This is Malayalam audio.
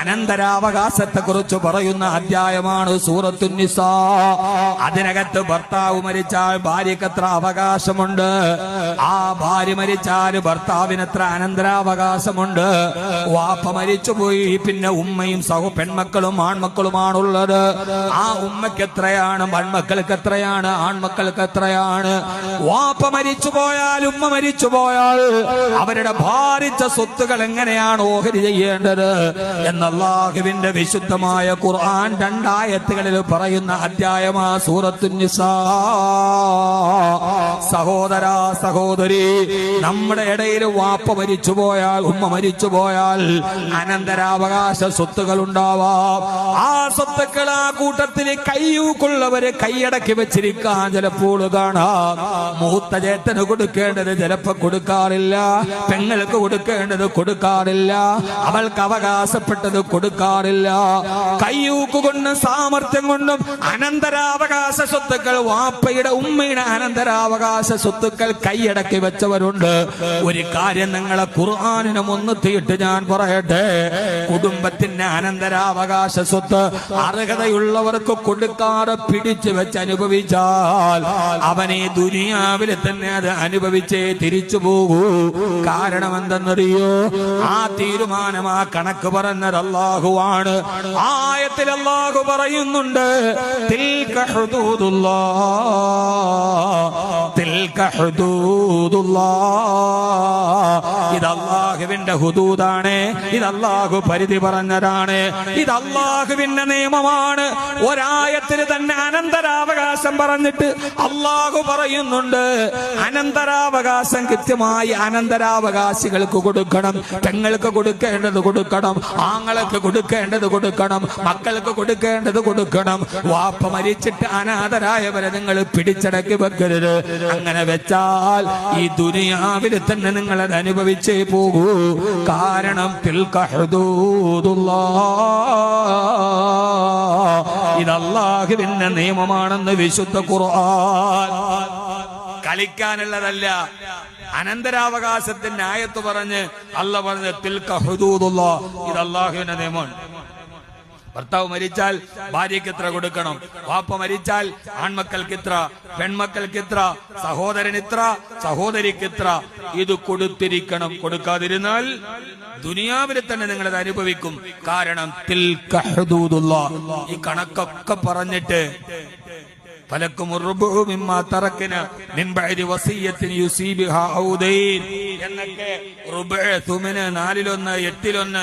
അനന്തരാവകാശത്തെ കുറിച്ച് പറയുന്ന അധ്യായമാണ് സൂറത്തുന്നിസാ. അതിനകത്ത് ഭർത്താവ് മരിച്ചാൽ ഭാര്യക്ക് എത്ര അവകാശമുണ്ട്. ആ ഭാര്യ മരിച്ചാൽ ഭർത്താവിന് എത്ര അനന്തരാവകാശമുണ്ട്. വാപ്പ മരിച്ചുപോയി പിന്നെ ഉമ്മയും സഹോ പെൺമക്കളും ആൺമക്കളുമാണുള്ളത്. ആ ഉമ്മയ്ക്ക് എത്രയാണ് പെൺമക്കൾക്ക് എത്രയാണ് ആൺമക്കൾക്ക് എത്രയാണ് വാപ്പ മരിച്ചു പോയാൽ ഉമ്മ മരിച്ചു പോയാൽ അവരുടെ ഭാരിച്ച സ്വത്തുകൾ എങ്ങനെയാണ് ഓഹരി ചെയ്യേണ്ടത് എന്നല്ലാഹുവിന്റെ വിശുദ്ധമായ ഖുർആൻ രണ്ടായത്തുകളിൽ പറയുന്ന അധ്യായമാ സൂറത്തുന്നിസാ. സഹോദര സഹോദരി നമ്മുടെ ഇടയിൽ വാപ്പ മരിച്ചു പോയാൽ ഉമ്മ മരിച്ചു പോയാൽ അനന്തരാവകാശ സ്വത്തുകൾ ഉണ്ടാവാം. ആ സ്വത്തുക്കൾ ആ കൂട്ടത്തിന് കൈയൂക്കുള്ളവര് കൈയടക്കി വെച്ചിരിക്കാൻ ചിലപ്പോൾ കാണാം. മൂത്ത ചേട്ടന് കൊടുക്കേണ്ടത് ചിലപ്പോ കൊടുക്കാറില്ല. പെങ്ങൾക്ക് കൊടുക്കേണ്ടത് കൊടുക്കാറില്ല. അവൾക്ക് അവകാശപ്പെട്ടത് കൊടുക്കാറില്ല. കയ്യൂക്ക് കൊണ്ടും സാമർത്ഥ്യം കൊണ്ടും അനന്തരാവകാശ സ്വത്തുക്കൾ വാപ്പയുടെ ഉമ്മയുടെ അനന്തരാവകാശ സ്വത്തുക്കൾ കൈയടക്കി വെച്ചവരുണ്ട്. ഒരു കാര്യം നിങ്ങളെ ഖുർആാനിനെ മുൻനിർത്തിയിട്ട് ഞാൻ പറയട്ടെ. കുടുംബത്തിന്റെ അനന്തരാവകാശ സ്വത്ത് അർഹതയുള്ളവർക്ക് കൊടുക്കാതെ പിടിച്ചു വെച്ച് അനുഭവിച്ചാൽ അവനെ ദുനിയാവിൽ തന്നെ അത് അനുഭവിച്ചേ തിരിച്ചു പോകൂ. കാരണം എന്തെന്നറിയോ? ആ തീരുമാനം ആ കണക്ക് പറഞ്ഞത് അള്ളാഹുവാണ് ആയത്തിൽ അള്ളാഹു പറയുന്നുണ്ട് തിൽക ഹുദൂദുല്ലാ. ഇത് അള്ളാഹുവിന്റെ ഹുദൂദാണ്. ഇത് അള്ളാഹു പരിധി പറഞ്ഞതാണ്. ഇത് അള്ളാഹുവിന്റെ നിയമമാണ്. ഒരായത്തിന് തന്നെ അനന്തരാവകാശം പറഞ്ഞിട്ട് അള്ളാഹു പറയുന്നുണ്ട്. അനന്തരാവകാശം കൃത്യമായി അനന്തരാവകാശികൾക്ക് കൊടുക്കണം. പെങ്ങൾക്ക് കൊടുക്കേണ്ടത് കൊടുക്കണം. ആങ്ങൾക്ക് കൊടുക്കേണ്ടത് കൊടുക്കണം. മക്കൾക്ക് കൊടുക്കേണ്ടത് കൊടുക്കണം. വാപ്പ മരിച്ചിട്ട് അനാഥരായവരെ നിങ്ങൾ പിടിച്ചടക്കി വെക്കരുത്. അങ്ങനെ വെച്ചാൽ ഈ ദുനിയാവിൽ തന്നെ നിങ്ങളത് അത് അനുഭവിച്ചേ പോകൂ. കാരണം ഇതല്ലാഹുവിന്റെ നിയമമാണെന്ന് വിശുദ്ധ ഖുർആൻ. കളിക്കാനുള്ളതല്ല. അനന്തരാവകാശത്തിന്റെ ആയത്ത് പറഞ്ഞ് അല്ല പറഞ്ഞ് തിൽക ഹുദൂദുള്ള ഇത് അള്ളാഹുവിന്റെ നിയമമാണ്. ഭർത്താവ് മരിച്ചാൽ ഭാര്യയ്ക്ക് ഇത്ര കൊടുക്കണം. വാപ്പ മരിച്ചാൽ ആൺമക്കൾക്ക് ഇത്ര പെൺമക്കൾക്ക് ഇത്ര സഹോദരൻ ഇത്ര സഹോദരിക്ക് ഇത്ര. ഇത് കൊടുത്തിരിക്കണം. കൊടുക്കാതിരുന്നാൽ ദുനിയാവിൽ തന്നെ നിങ്ങൾ അത് അനുഭവിക്കും. കാരണം ഈ കണക്കൊക്കെ പറഞ്ഞിട്ട് എന്നൊക്കെ നാലിലൊന്ന് എട്ടിലൊന്ന്